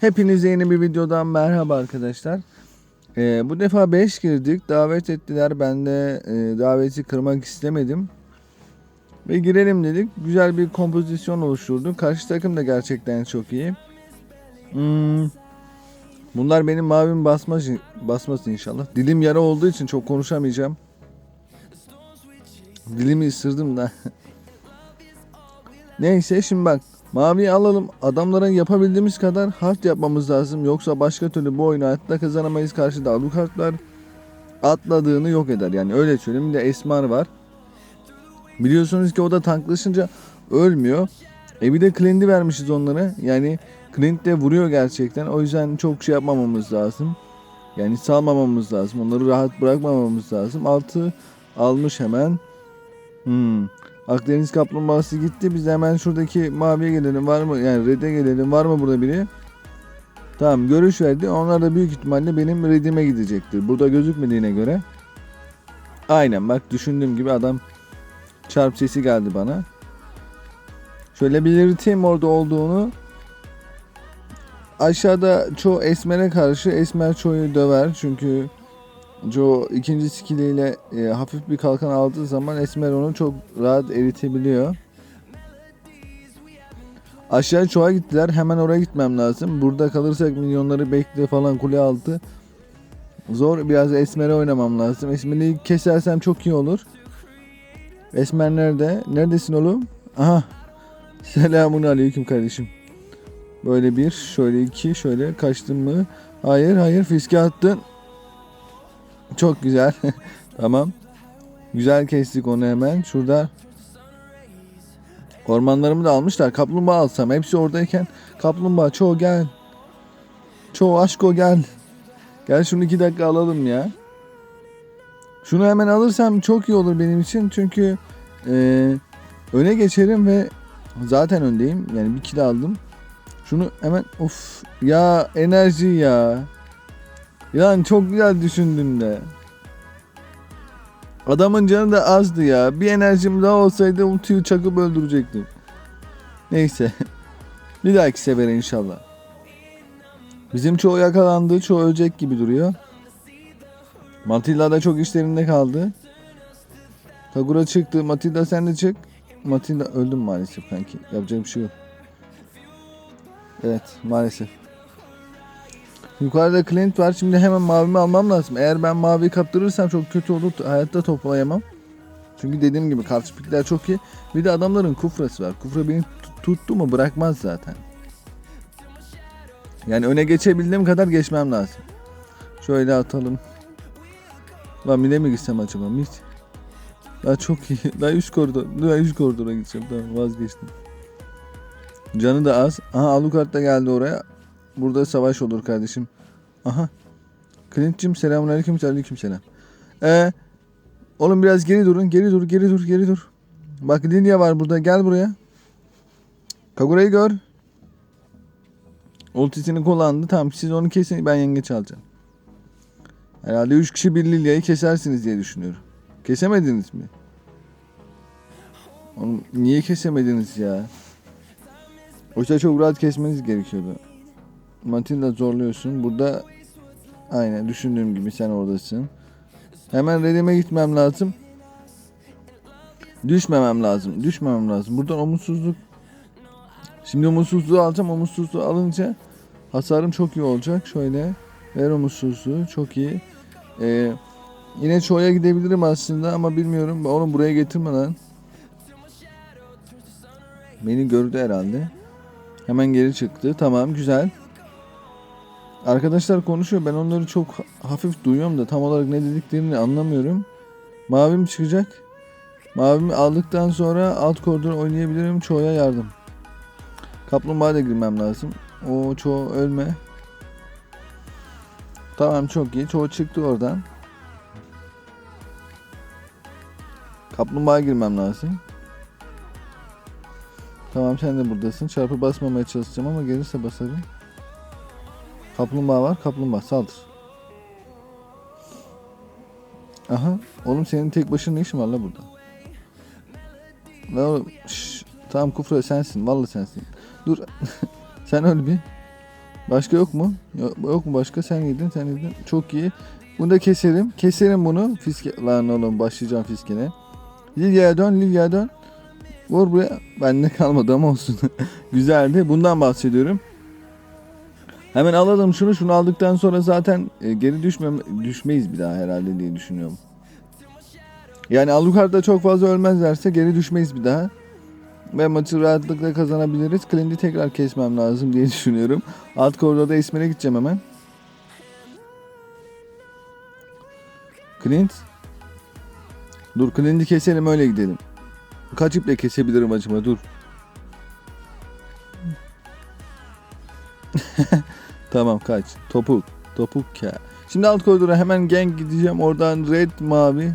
Hepinize yeni bir videodan merhaba arkadaşlar. Ee, bu defa 5 girdik. Davet ettiler. Ben de e, daveti kırmak istemedim. Ve girelim dedik. Güzel bir kompozisyon oluşturduk. Karşı takım da gerçekten çok iyi. Hmm. Bunlar benim mavim basmaz, basmasın inşallah. Dilim yara olduğu için çok konuşamayacağım. Dilimi ısırdım da. Neyse şimdi bak. Maviyi alalım. Adamlara yapabildiğimiz kadar hard yapmamız lazım. Yoksa başka türlü bu oyunu hayatta kazanamayız. Karşıda Alucard'lar atladığını yok eder. Yani öyle söyleyeyim. Bir de Esmar var. Biliyorsunuz ki o da tanklaşınca ölmüyor. E bir de Clint'i vermişiz onlara. Yani Clint de vuruyor gerçekten. O yüzden çok şey yapmamamız lazım. Yani salmamamız lazım. Onları rahat bırakmamamız lazım. Altı almış hemen. Hmm. Akdeniz kaplumbağası gitti. Biz hemen şuradaki maviye gelelim. Var mı? Yani red'e gelelim. Var mı burada biri? Tamam görüş verdi. Onlar da büyük ihtimalle benim red'ime gidecektir. Burada gözükmediğine göre. Aynen bak düşündüğüm gibi adam çarp sesi geldi bana. Şöyle belirteyim orada olduğunu. Aşağıda çoğu Esmer'e karşı Esmer çoğu döver. Çünkü Joe ikinci skilliyle e, hafif bir kalkan aldığı zaman Esmer onu çok rahat eritebiliyor. Aşağı çoğa gittiler. Hemen oraya gitmem lazım. Burada kalırsak milyonları bekle falan kule altı. Zor. Biraz Esmer'e oynamam lazım. Esmer'i kesersem çok iyi olur. Esmer nerede? Neredesin oğlum? Aha. Selamun aleyküm kardeşim. Böyle bir, şöyle iki, şöyle kaçtın mı? Hayır, hayır fiske attın. Çok güzel. tamam. Güzel kestik onu hemen. Şurada ormanlarımı da almışlar. Kaplumbağa alsam. Hepsi oradayken kaplumbağa çoğu gel. Çoğu aşko gel. Gel şunu iki dakika alalım ya. Şunu hemen alırsam çok iyi olur benim için. Çünkü e, öne geçerim ve zaten öndeyim. Yani bir kilo aldım. Şunu hemen of ya enerji ya. Yani çok güzel düşündün de. Adamın canı da azdı ya. Bir enerjim daha olsaydı ultiyi çakıp öldürecektim. Neyse. bir dahaki sefere inşallah. Bizim çoğu yakalandı. Çoğu ölecek gibi duruyor. Matilda da çok işlerinde kaldı. Kagura çıktı. Matilda sen de çık. Matilda öldüm maalesef kanki. Yapacak bir şey yok. Evet maalesef. Yukarıda Clint var. Şimdi hemen mavimi almam lazım. Eğer ben maviyi kaptırırsam çok kötü olur. Hayatta toplayamam. Çünkü dediğim gibi karşı pikler çok iyi. Bir de adamların kufrası var. Kufra beni tut- tuttu mu bırakmaz zaten. Yani öne geçebildiğim kadar geçmem lazım. Şöyle atalım. Lan mide mi gitsem acaba? Mid. Daha çok iyi. Daha üst koridor. Daha üst koridora gideceğim. Tamam vazgeçtim. Canı da az. Aha Alucard da geldi oraya. Burada savaş olur kardeşim. Aha. Clint'cim selamun aleyküm aleyküm selam. Ee, oğlum biraz geri durun. Geri dur, geri dur, geri dur. Bak Lilia var burada. Gel buraya. Kagura'yı gör. Ultisini kullandı. Tamam siz onu kesin. Ben yengeç alacağım. Herhalde 3 kişi bir Lilia'yı kesersiniz diye düşünüyorum. Kesemediniz mi? Oğlum niye kesemediniz ya? Oysa çok rahat kesmeniz gerekiyordu. Matilda zorluyorsun. Burada aynen düşündüğüm gibi sen oradasın. Hemen redime gitmem lazım. Düşmemem lazım. Düşmemem lazım. Buradan umutsuzluk. Şimdi umutsuzluğu alacağım. Umutsuzluğu alınca hasarım çok iyi olacak. Şöyle ver umutsuzluğu. Çok iyi. Ee, yine çoğuya gidebilirim aslında ama bilmiyorum. Oğlum buraya getirme lan. Beni gördü herhalde. Hemen geri çıktı. Tamam güzel. Arkadaşlar konuşuyor. Ben onları çok hafif duyuyorum da tam olarak ne dediklerini anlamıyorum. Mavim çıkacak. Mavimi aldıktan sonra alt koridor oynayabilirim. Çoğuya yardım. Kaplumbağa da girmem lazım. O çoğu ölme. Tamam çok iyi. Çoğu çıktı oradan. Kaplumbağa girmem lazım. Tamam sen de buradasın. Çarpı basmamaya çalışacağım ama gelirse basarım. Kaplumbağa var. Kaplumbağa saldır. Aha. Oğlum senin tek başına ne işin var la burada? Ne oğlum? Şşş. Tamam kufra sensin. Vallahi sensin. Dur. sen öl bir. Başka yok mu? Yok, yok mu başka? Sen yedin, sen yedin. Çok iyi. Bunu da keserim. Keserim bunu. Fiske... Lan oğlum başlayacağım fiskene. Lilya'ya dön, Lilya'ya dön. Vur buraya. Bende kalmadı ama olsun. Güzeldi. Bundan bahsediyorum. Hemen alalım şunu. Şunu aldıktan sonra zaten e, geri düşme, düşmeyiz bir daha herhalde diye düşünüyorum. Yani Alucard'da çok fazla ölmezlerse geri düşmeyiz bir daha. Ve maçı rahatlıkla kazanabiliriz. Clint'i tekrar kesmem lazım diye düşünüyorum. Alt koridorda Esmer'e gideceğim hemen. Clint. Dur Clint'i keselim öyle gidelim. Kaç iple kesebilirim acaba dur. Tamam kaç. Topuk. Topuk ya. Şimdi alt koridora hemen gang gideceğim. Oradan red mavi.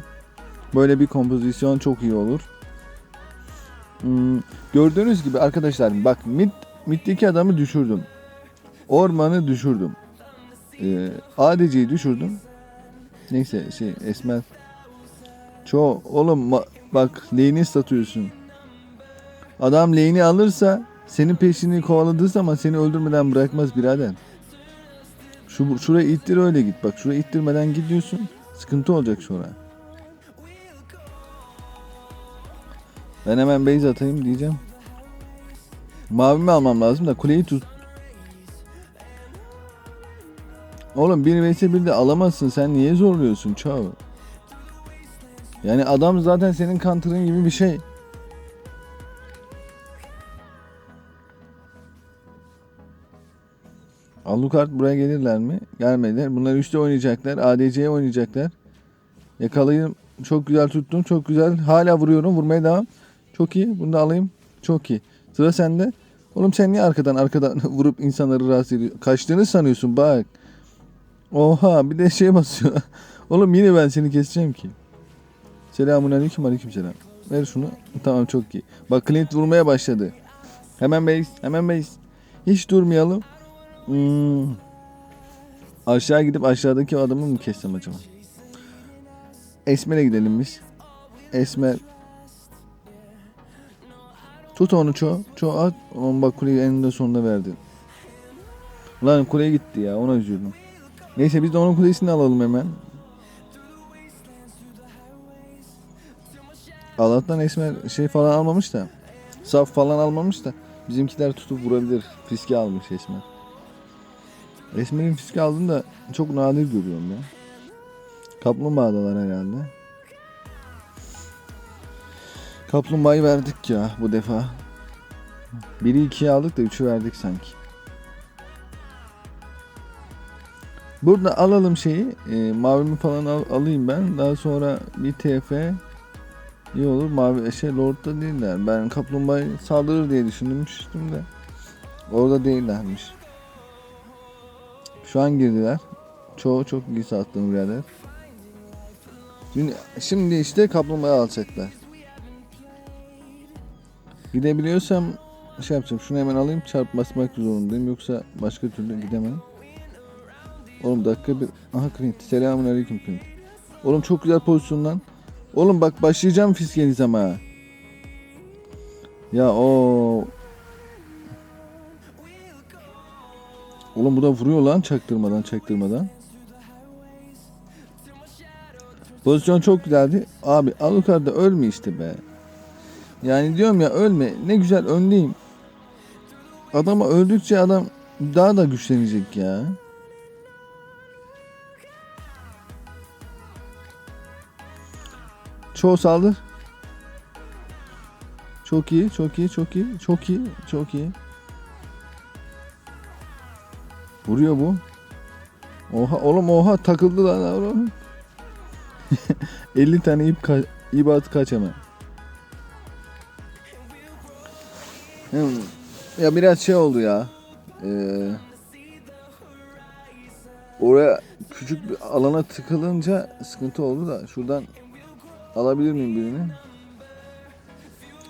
Böyle bir kompozisyon çok iyi olur. Hmm, gördüğünüz gibi arkadaşlar bak mid middeki adamı düşürdüm. Ormanı düşürdüm. Ee, ADC'yi düşürdüm. Neyse şey Esmer. Çoğu oğlum bak lane'i satıyorsun. Adam lane'i alırsa senin peşini kovaladığı zaman seni öldürmeden bırakmaz birader. Şu şuraya ittir öyle git. Bak şuraya ittirmeden gidiyorsun. Sıkıntı olacak sonra. Ben hemen base atayım diyeceğim. Mavimi almam lazım da kuleyi tut. Oğlum 1 vs 1 de alamazsın. Sen niye zorluyorsun çav? Yani adam zaten senin counter'ın gibi bir şey. Alucard buraya gelirler mi? Gelmediler. Bunlar üçte oynayacaklar. ADC'ye oynayacaklar. Yakalayayım. Çok güzel tuttum. Çok güzel. Hala vuruyorum. Vurmaya devam. Çok iyi. Bunu da alayım. Çok iyi. Sıra sende. Oğlum sen niye arkadan arkadan vurup insanları rahatsız ediyorsun? Kaçtığını sanıyorsun bak. Oha bir de şey basıyor. Oğlum yine ben seni keseceğim ki. Selamun aleyküm aleyküm selam. Ver şunu. Tamam çok iyi. Bak Clint vurmaya başladı. Hemen base. Hemen base. Hiç durmayalım. Hmm. Aşağı gidip aşağıdaki adamı mı kessem acaba? Esmer'e gidelim biz. Esmer. Tut onu ço. Ço at. Oğlum bak kuleyi eninde sonunda verdi. Lan kuleye gitti ya ona üzüldüm. Neyse biz de onun kulesini alalım hemen. Allah'tan Esmer şey falan almamış da. Saf falan almamış da. Bizimkiler tutup vurabilir. Fiske almış Esmer. Esmer'in fiske aldığını da çok nadir görüyorum ya. Kaplumbağadalar herhalde. Kaplumbağayı verdik ya bu defa. Biri ikiye aldık da üçü verdik sanki. Burada alalım şeyi. E, mavimi falan al- alayım ben. Daha sonra bir TF iyi olur. Mavi şey Lord'da değiller. Ben kaplumbağayı saldırır diye düşünmüştüm de. Orada değillermiş. Şu an girdiler. Çoğu çok iyi sattım birader. Şimdi, işte kaplumbağa alacaklar. Gidebiliyorsam şey yapacağım. Şunu hemen alayım. Çarp basmak zorundayım. Yoksa başka türlü gidemem. Oğlum dakika bir... Aha Clint. Selamun aleyküm Clint. Oğlum çok güzel pozisyondan. Oğlum bak başlayacağım fiskeniz ama. Ya o Oğlum bu da vuruyor lan çaktırmadan çaktırmadan. Pozisyon çok güzeldi. Abi Alucard da ölme işte be. Yani diyorum ya ölme. Ne güzel öndeyim. Adama öldükçe adam daha da güçlenecek ya. Çoğu saldır. Çok iyi, çok iyi, çok iyi, çok iyi, çok iyi. Vuruyor bu. Oha oğlum oha takıldı lan oğlum. 50 tane ip ka- ip at kaç hemen. Hmm. Ya biraz şey oldu ya. Ee, oraya küçük bir alana tıkılınca sıkıntı oldu da şuradan alabilir miyim birini?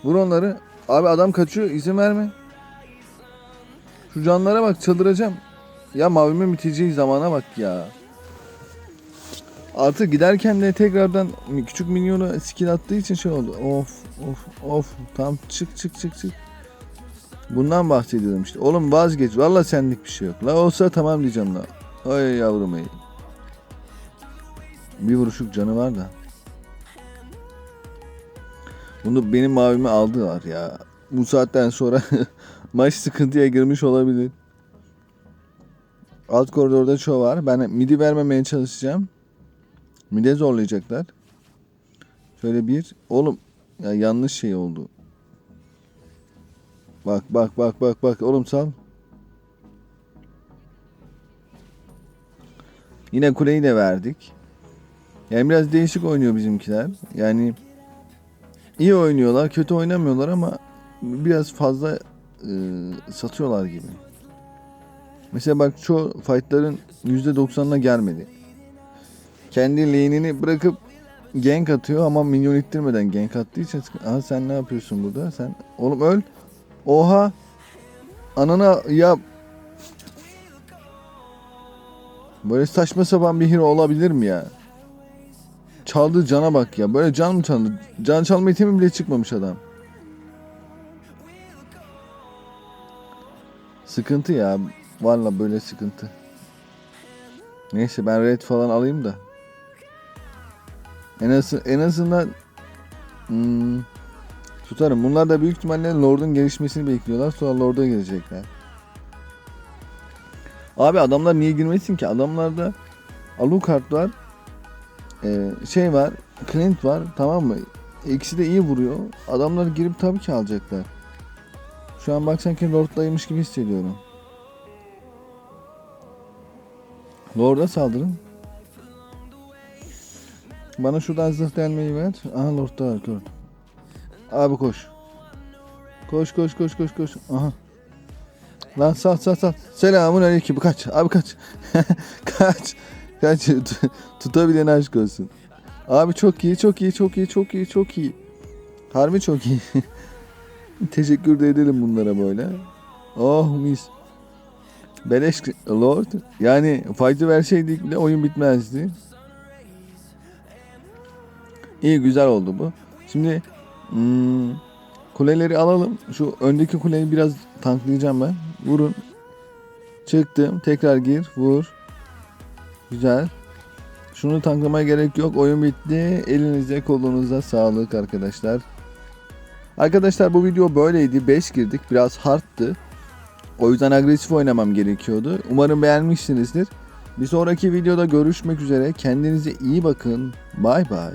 Vur onları. Abi adam kaçıyor izin verme. Şu canlara bak çıldıracağım. Ya mavimin biteceği zamana bak ya. Artık giderken de tekrardan küçük minyona skill attığı için şey oldu. Of of of. Tamam çık çık çık çık. Bundan bahsediyorum işte. Oğlum vazgeç. Valla senlik bir şey yok. La olsa tamam diyeceğim la. Ay yavrum ey. Bir vuruşluk canı var da. Bunu benim mavime aldılar ya. Bu saatten sonra maç sıkıntıya girmiş olabilir. Alt koridorda çoğu var. Ben midi vermemeye çalışacağım. Mide zorlayacaklar. Şöyle bir. Oğlum ya yanlış şey oldu. Bak bak bak bak bak oğlum sal. Yine kuleyi de verdik. Yani biraz değişik oynuyor bizimkiler. Yani iyi oynuyorlar, kötü oynamıyorlar ama biraz fazla e, satıyorlar gibi. Mesela bak çoğu fightların %90'ına gelmedi. Kendi lane'ini bırakıp gank atıyor ama minyon ittirmeden gank attığı için Aha sen ne yapıyorsun burada? Sen oğlum öl. Oha. Anana ya Böyle saçma sapan bir hero olabilir mi ya? Çaldığı cana bak ya. Böyle can mı çaldı? Can çalma itemi bile çıkmamış adam. Sıkıntı ya. Valla böyle sıkıntı. Neyse ben red falan alayım da. En, az, en azından hmm, tutarım. Bunlar da büyük ihtimalle Lord'un gelişmesini bekliyorlar. Sonra Lord'a gelecekler. Abi adamlar niye girmesin ki? Adamlarda Alucard var. Ee, şey var. Clint var. Tamam mı? İkisi de iyi vuruyor. Adamlar girip tabii ki alacaklar. Şu an bak sanki Lord'daymış gibi hissediyorum. Lord'a saldırın. Bana şuradan zırh delmeyi ver. Aha Lord'da gördüm. Abi koş. Koş koş koş koş koş. Aha. Lan sal sal sal. Selamun aleyküm. Kaç. Abi kaç. kaç. Kaç. Tut- Tutabilen aşk olsun. Abi çok iyi çok iyi çok iyi çok iyi çok iyi. Harbi çok iyi. Teşekkür de edelim bunlara böyle. Oh mis. Beleş Lord. Yani fight'ı verseydik bile oyun bitmezdi. İyi güzel oldu bu. Şimdi hmm, kuleleri alalım. Şu öndeki kuleyi biraz tanklayacağım ben. Vurun. Çıktım. Tekrar gir. Vur. Güzel. Şunu tanklamaya gerek yok. Oyun bitti. Elinize kolunuza sağlık arkadaşlar. Arkadaşlar bu video böyleydi. 5 girdik. Biraz hardtı. O yüzden agresif oynamam gerekiyordu. Umarım beğenmişsinizdir. Bir sonraki videoda görüşmek üzere. Kendinize iyi bakın. Bay bay.